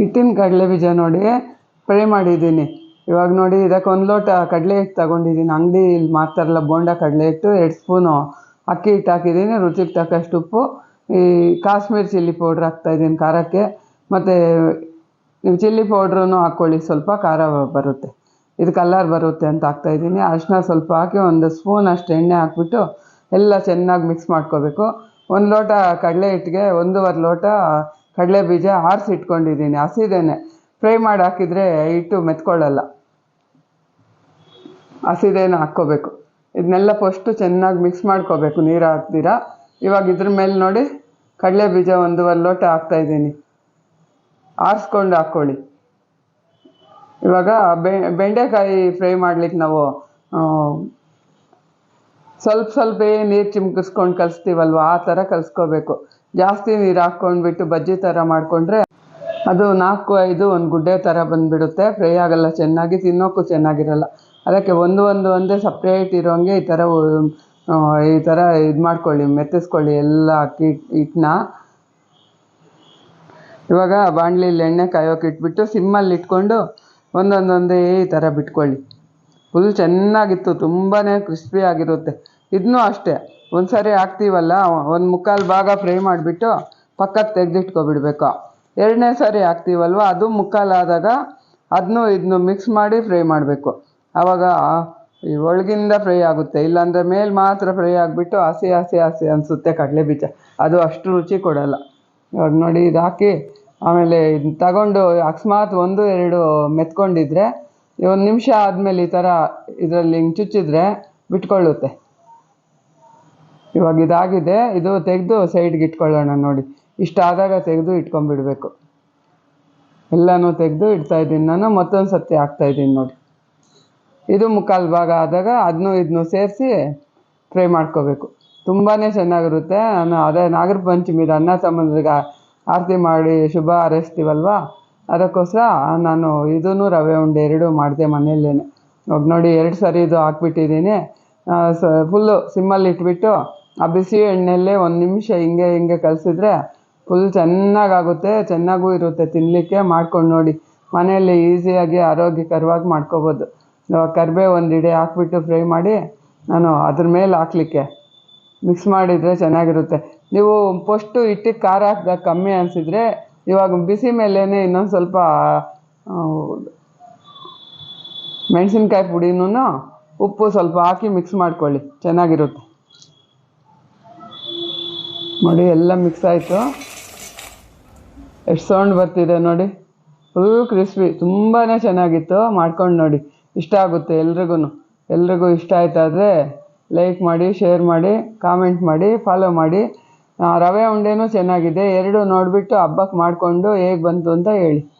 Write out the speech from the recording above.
ಹಿಟ್ಟಿನ ಕಡಲೆ ಬೀಜ ನೋಡಿ ಫ್ರೈ ಮಾಡಿದ್ದೀನಿ. ಇವಾಗ ನೋಡಿ, ಇದಕ್ಕೆ ಒಂದು ಲೋಟ ಕಡಲೆ ಹಿಟ್ಟು ತಗೊಂಡಿದ್ದೀನಿ. ಅಂಗಡಿಯಲ್ಲಿ ಮಾರ್ತಾರಲ್ಲ, ಬೋಂಡ ಕಡಲೆ ಹಿಟ್ಟು, ಎರಡು ಸ್ಪೂನು ಅಕ್ಕಿ ಹಿಟ್ಟು ಹಾಕಿದ್ದೀನಿ, ರುಚಿಗೆ ತಕ್ಕಷ್ಟು ಉಪ್ಪು. ಈ ಕಾಶ್ಮೀರ್ ಚಿಲ್ಲಿ ಪೌಡ್ರ್ ಹಾಕ್ತಾಯಿದ್ದೀನಿ ಖಾರಕ್ಕೆ. ಮತ್ತು ನೀವು ಚಿಲ್ಲಿ ಪೌಡ್ರೂ ಹಾಕ್ಕೊಳ್ಳಿ, ಸ್ವಲ್ಪ ಖಾರ ಬರುತ್ತೆ. ಇದು ಕಲ್ಲರ್ ಬರುತ್ತೆ ಅಂತ ಹಾಕ್ತಾಯಿದ್ದೀನಿ ಅರಿಶಿನ ಸ್ವಲ್ಪ ಹಾಕಿ ಒಂದು ಸ್ಪೂನ್ ಅಷ್ಟು ಎಣ್ಣೆ ಹಾಕ್ಬಿಟ್ಟು ಎಲ್ಲ ಚೆನ್ನಾಗಿ ಮಿಕ್ಸ್ ಮಾಡ್ಕೋಬೇಕು. ಒಂದು ಲೋಟ ಕಡಲೆ ಹಿಟ್ಟಿಗೆ ಒಂದೂವರೆ ಲೋಟ ಕಡಲೆ ಬೀಜ ಆರಿಸಿ ಇಟ್ಕೊಂಡಿದ್ದೀನಿ, ಹಸಿದೇನೆ. ಫ್ರೈ ಮಾಡಿ ಹಾಕಿದರೆ ಹಿಟ್ಟು ಮೆತ್ಕೊಳ್ಳಲ್ಲ. ಹಸಿದೇನೆ ಹಾಕ್ಕೋಬೇಕು. ಇದನ್ನೆಲ್ಲ ಫಸ್ಟು ಚೆನ್ನಾಗಿ ಮಿಕ್ಸ್ ಮಾಡ್ಕೋಬೇಕು, ನೀರು ಹಾಕ್ತೀರಾ ಇವಾಗ ಇದ್ರ ಮೇಲೆ ನೋಡಿ, ಕಡಲೆ ಬೀಜ ಒಂದೂವರೆ ಲೋಟ ಹಾಕ್ತಾಯಿದ್ದೀನಿ ಆರಿಸ್ಕೊಂಡು ಹಾಕ್ಕೊಳ್ಳಿ. ಇವಾಗ ಬೆಂಡೆಕಾಯಿ ಫ್ರೈ ಮಾಡ್ಲಿಕ್ಕೆ ನಾವು ಸ್ವಲ್ಪ ಸ್ವಲ್ಪ ನೀರು ಚಿಮ್ಕಿಸ್ಕೊಂಡು ಕಲಿಸ್ತೀವಲ್ವ? ಆ ಥರ ಕಲಿಸ್ಕೋಬೇಕು. ಜಾಸ್ತಿ ನೀರು ಹಾಕ್ಕೊಂಡ್ಬಿಟ್ಟು ಬಜ್ಜಿ ಥರ ಮಾಡಿಕೊಂಡ್ರೆ ಅದು ನಾಲ್ಕು, ಐದು ಒಂದು ಗುಡ್ಡೆ ಥರ ಬಂದುಬಿಡುತ್ತೆ. ಫ್ರೈ ಆಗಲ್ಲ, ಚೆನ್ನಾಗಿ ತಿನ್ನೋಕ್ಕೂ ಚೆನ್ನಾಗಿರಲ್ಲ. ಅದಕ್ಕೆ ಒಂದು ಒಂದು, ಒಂದೇ ಸಪ್ರೇಟ್ ಇರೋಂಗೆ ಈ ಥರ ಈ ಥರ ಇದು ಮಾಡ್ಕೊಳ್ಳಿ, ಮೆತ್ತಿಸ್ಕೊಳ್ಳಿ ಎಲ್ಲ ಅಕ್ಕಿ ಹಿಟ್ಟನ್ನ ಇವಾಗ ಬಾಣಲಿಲಿ ಎಣ್ಣೆ ಕಾಯೋಕೆ ಇಟ್ಬಿಟ್ಟು ಸಿಮ್ಮಲ್ಲಿ ಇಟ್ಕೊಂಡು ಒಂದೊಂದೊಂದೇ ಈ ಥರ ಬಿಟ್ಕೊಳ್ಳಿ. ಫುಲ್ ಚೆನ್ನಾಗಿತ್ತು ತುಂಬಾ ಕ್ರಿಸ್ಪಿ ಆಗಿರುತ್ತೆ. ಇದನ್ನೂ ಅಷ್ಟೇ. ಒಂದು ಸಾರಿ ಹಾಕ್ತೀವಲ್ಲ, ಒಂದು ಮುಕ್ಕಾಲು ಭಾಗ ಫ್ರೈ ಮಾಡಿಬಿಟ್ಟು ಪಕ್ಕಕ್ಕೆ ತೆಗೆದಿಟ್ಕೊಬಿಡ್ಬೇಕು. ಎರಡನೇ ಸಾರಿ ಹಾಕ್ತೀವಲ್ವ, ಅದು ಮುಕ್ಕಾಲಾದಾಗ ಅದನ್ನೂ ಇದನ್ನು ಮಿಕ್ಸ್ ಮಾಡಿ ಫ್ರೈ ಮಾಡಬೇಕು. ಆವಾಗ ಈ ಒಳಗಿಂದ ಫ್ರೈ ಆಗುತ್ತೆ, ಇಲ್ಲಾಂದರೆ ಮೇಲೆ ಮಾತ್ರ ಫ್ರೈ ಆಗಿಬಿಟ್ಟು ಹಸಿ ಹಸಿ ಹಸಿ ಅನಿಸುತ್ತೆ ಕಡಲೆ ಬೀಜ. ಅದು ಅಷ್ಟು ರುಚಿ ಕೊಡಲ್ಲ. ಇವಾಗ ನೋಡಿ ಇದು ಹಾಕಿ, ಆಮೇಲೆ ಇದು ತಗೊಂಡು ಅಕಸ್ಮಾತ್ ಒಂದು, ಎರಡು ಮೆತ್ಕೊಂಡಿದ್ರೆ, ಒಂದು ನಿಮಿಷ ಆದಮೇಲೆ ಈ ಥರ ಇದರಲ್ಲಿ ಹಿಂಗೆ ಚುಚ್ಚಿದ್ರೆ ಬಿಟ್ಕೊಳ್ಳುತ್ತೆ. ಇವಾಗ ಇದಾಗಿದೆ, ಇದು ತೆಗೆದು ಸೈಡ್ಗೆ ಇಟ್ಕೊಳ್ಳೋಣ ನೋಡಿ. ಇಷ್ಟಾದಾಗ ತೆಗೆದು ಇಟ್ಕೊಂಡ್ಬಿಡ್ಬೇಕು. ಎಲ್ಲನೂ ತೆಗೆದು ಇಡ್ತಾ ಇದ್ದೀನಿ ನಾನು, ಮತ್ತೊಂದು ಸತಿ ಹಾಕ್ತಾಯಿದ್ದೀನಿ ನೋಡಿ. ಇದು ಮುಕ್ಕಾಲು ಭಾಗ ಆದಾಗ ಅದನ್ನೂ ಇದನ್ನೂ ಸೇರಿಸಿ ಫ್ರೈ ಮಾಡ್ಕೋಬೇಕು. ತುಂಬಾ ಚೆನ್ನಾಗಿರುತ್ತೆ. ನಾನು ಅದೇ ನಾಗರ ಪಂಚಮಿದು ಅನ್ನ ಸಂಬಂಧದಾಗ ಆರತಿ ಮಾಡಿ ಶುಭ ಹಾರೈಸ್ತೀವಲ್ವ? ಅದಕ್ಕೋಸ್ಕರ ನಾನು ಇದೂ ರವೆ ಉಂಡೆ ಎರಡೂ ಮಾಡಿದೆ ಮನೆಯಲ್ಲೇ ಇವಾಗ ನೋಡಿ ಎರಡು ಸರಿ ಇದು ಹಾಕ್ಬಿಟ್ಟಿದ್ದೀನಿ. ಸ ಫುಲ್ಲು ಸಿಮ್ಮಲ್ಲಿ ಇಟ್ಬಿಟ್ಟು ಆ ಬಿಸಿ ಎಣ್ಣೆಯಲ್ಲೇ ಒಂದು ನಿಮಿಷ ಹಿಂಗೆ ಹಿಂಗೆ ಕಲಸಿದ್ರೆ ಫುಲ್ ಚೆನ್ನಾಗಾಗುತ್ತೆ, ಚೆನ್ನಾಗೂ ಇರುತ್ತೆ ತಿನ್ನಲಿಕ್ಕೆ ಮಾಡ್ಕೊಂಡು ನೋಡಿ. ಮನೆಯಲ್ಲಿ ಈಸಿಯಾಗಿ ಆರೋಗ್ಯಕರವಾಗಿ ಮಾಡ್ಕೋಬೋದು. ಕರ್ಬೇ ಒಂದು ಇಡೆ ಹಾಕ್ಬಿಟ್ಟು ಫ್ರೈ ಮಾಡಿ ನಾನು ಅದ್ರ ಮೇಲೆ ಹಾಕ್ಲಿಕ್ಕೆ. ಮಿಕ್ಸ್ ಮಾಡಿದರೆ ಚೆನ್ನಾಗಿರುತ್ತೆ. ನೀವು ಫಸ್ಟು ಹಿಟ್ಟಿಗೆ ಖಾರ ಹಾಕಿದಾಗ ಕಮ್ಮಿ ಅನಿಸಿದ್ರೆ ಇವಾಗ ಬಿಸಿ ಮೇಲೇ ಇನ್ನೊಂದು ಸ್ವಲ್ಪ ಮೆಣಸಿನ್ಕಾಯಿ ಪುಡಿನೂ ಉಪ್ಪು ಸ್ವಲ್ಪ ಹಾಕಿ ಮಿಕ್ಸ್ ಮಾಡ್ಕೊಳ್ಳಿ. ಚೆನ್ನಾಗಿರುತ್ತೆ. ನೋಡಿ, ಎಲ್ಲ ಮಿಕ್ಸ್ ಆಯಿತು. ಎಷ್ಟು ಸೌಂಡ್ ಬರ್ತಿದೆ ನೋಡಿ. ಫುಲ್ ಕ್ರಿಸ್ಪಿ ತುಂಬಾ ಚೆನ್ನಾಗಿತ್ತು. ಮಾಡ್ಕೊಂಡು ನೋಡಿ. ಇಷ್ಟ ಆಗುತ್ತೆ ಎಲ್ರಿಗೂ ಎಲ್ರಿಗೂ ಇಷ್ಟ ಆಯ್ತಾದರೆ ಲೈಕ್ ಮಾಡಿ ಶೇರ್ ಮಾಡಿ ಕಾಮೆಂಟ್ ಮಾಡಿ ಫಾಲೋ ಮಾಡಿ. ರವೆ ಉಂಡೆನೂ ಚೆನ್ನಾಗಿದೆ. ಎರಡು ನೋಡಿಬಿಟ್ಟು ಹಬ್ಬಕ್ಕೆ ಮಾಡಿಕೊಂಡು ಹೇಗೆ ಬಂತು ಅಂತ ಹೇಳಿ.